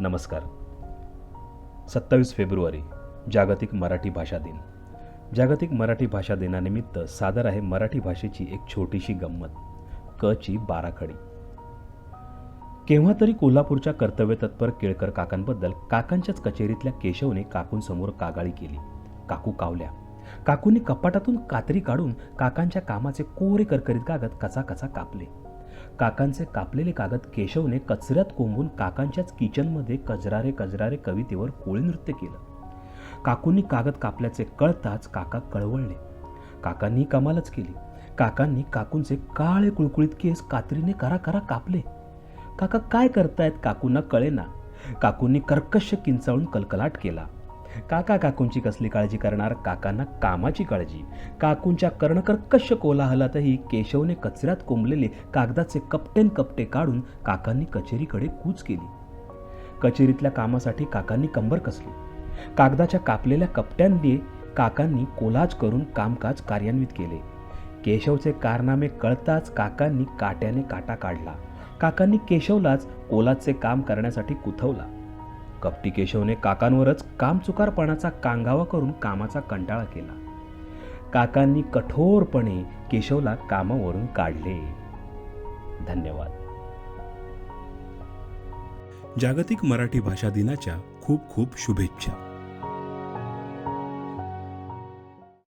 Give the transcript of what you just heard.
नमस्कार. सत्तावीस फेब्रुवारी जागतिक मराठी भाषा दिन. जागतिक मराठी भाषा दिनानिमित्त सादर आहे मराठी भाषेची एक छोटीशी गंमत क ची बाराखडी. केव्हा तरी कोल्हापूरच्या कर्तव्यतत्पर केळकर काकांबद्दल काकांच्याच कचेरीतल्या केशवने काकूंसमोर कागाळी केली. काकू कावल्या. काकूंनी कपाटातून कात्री काढून काकांच्या कामाचे कोरे करकरीत कागद कचा कापले. काकांचे कापलेले कागद केशवने कचऱ्यात कोंबून काकांच्याच किचनमध्ये कजरारे कजरारे कवितेवर कोळी नृत्य केलं. काकूंनी कागद कापल्याचे कळताच काका कळवळले. काकांनी कमालच केली. काकांनी काकूंचे काळे कुळकुळीत केस कात्रीने करा करा कापले. काका काय करतायत काकूंना कळेना. काकूंनी कर्कश किंचाळून कलकलाट केला. काका काकूंची कसली काळजी करणार? काकांना कामाची काळजी. काकूंच्या कर्णकर्कश कोलाहलातही केशवने कचऱ्यात कोंबलेले कागदाचे कपटेन कपटे काढून काकांनी कचेरीकडे कूच केली. कचेरीतल्या कामासाठी काकांनी कंबर कसली. कागदाच्या कापलेल्या कपट्यांनी काकांनी कोलाज करून कामकाज कार्यान्वित केले. केशवचे कारनामे कळताच काकांनी काट्याने काटा काढला. काकांनी केशवलाच कोलाजचे काम करण्यासाठी कुथवला. कपटी केशवने काकांवरच कामचुकारपणाचा कांगावा करून कामाचा कंटाळा केला. काकांनी कठोरपणे केशवला कामावरून काढले. धन्यवाद. जागतिक मराठी भाषा दिनाच्या खूप खूप शुभेच्छा.